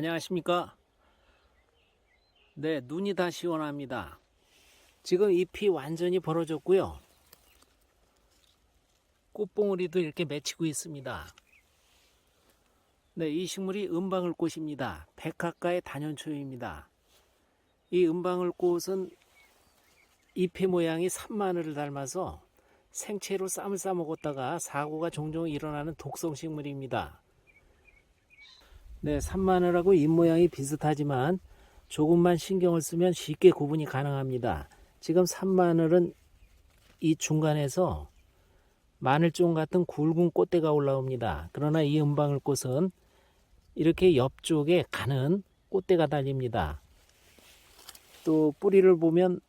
안녕하십니까? 네, 눈이 다 시원합니다. 지금 잎이 완전히 벌어졌고요. 꽃봉오리도 이렇게 맺히고 있습니다. 네, 이 식물이 은방울꽃입니다. 백화과의 단연초입니다. 이 은방울꽃은 잎의 모양이 산마늘을 닮아서 생채로 쌈을 싸 먹었다가 사고가 종종 일어나는 독성 식물입니다. 네, 산마늘하고 잎 모양이 비슷하지만 조금만 신경을 쓰면 쉽게 구분이 가능합니다. 지금 산마늘은 이 중간에서 마늘종 같은 굵은 꽃대가 올라옵니다. 그러나 이 은방울꽃은 이렇게 옆쪽에 가는 꽃대가 달립니다. 또 뿌리를 보면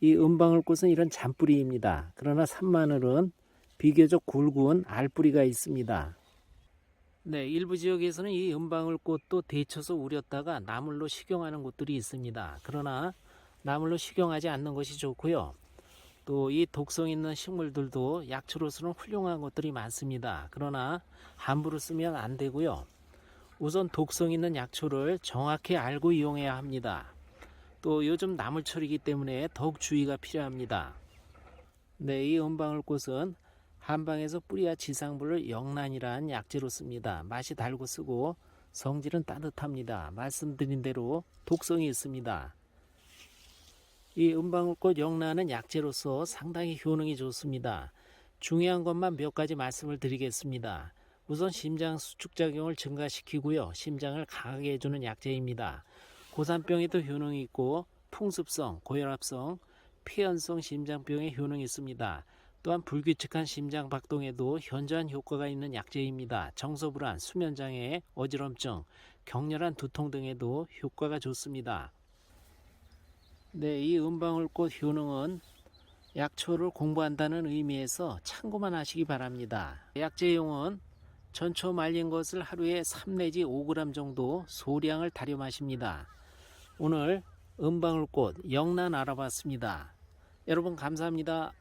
이 은방울꽃은 이런 잔뿌리입니다. 그러나 산마늘은 비교적 굵은 알뿌리가 있습니다. 네, 일부 지역에서는 이 은방울꽃도 데쳐서 우렸다가 나물로 식용하는 곳들이 있습니다. 그러나 나물로 식용하지 않는 것이 좋고요. 또 이 독성 있는 식물들도 약초로서는 훌륭한 것들이 많습니다. 그러나 함부로 쓰면 안 되고요. 우선 독성 있는 약초를 정확히 알고 이용해야 합니다. 또 요즘 나물철이기 때문에 더욱 주의가 필요합니다. 네, 이 은방울꽃은 한방에서 뿌리와 지상부를 영란이란 약재로 씁니다. 맛이 달고 쓰고 성질은 따뜻합니다. 말씀드린 대로 독성이 있습니다. 이 은방울꽃 영란은 약재로서 상당히 효능이 좋습니다. 중요한 것만 몇 가지 말씀을 드리겠습니다. 우선 심장 수축작용을 증가시키고요. 심장을 강하게 해주는 약재입니다. 고산병에도 효능이 있고 풍습성, 고혈압성, 폐연성 심장병에 효능이 있습니다. 또한 불규칙한 심장 박동에도 현저한 효과가 있는 약재입니다. 정서불안, 수면장애, 어지럼증, 격렬한 두통 등에도 효과가 좋습니다. 네, 이 은방울꽃 효능은 약초를 공부한다는 의미에서 참고만 하시기 바랍니다. 약재용은 전초 말린 것을 하루에 3 내지 5g 정도 소량을 다려 마십니다. 오늘 은방울꽃 영란 알아봤습니다. 여러분 감사합니다.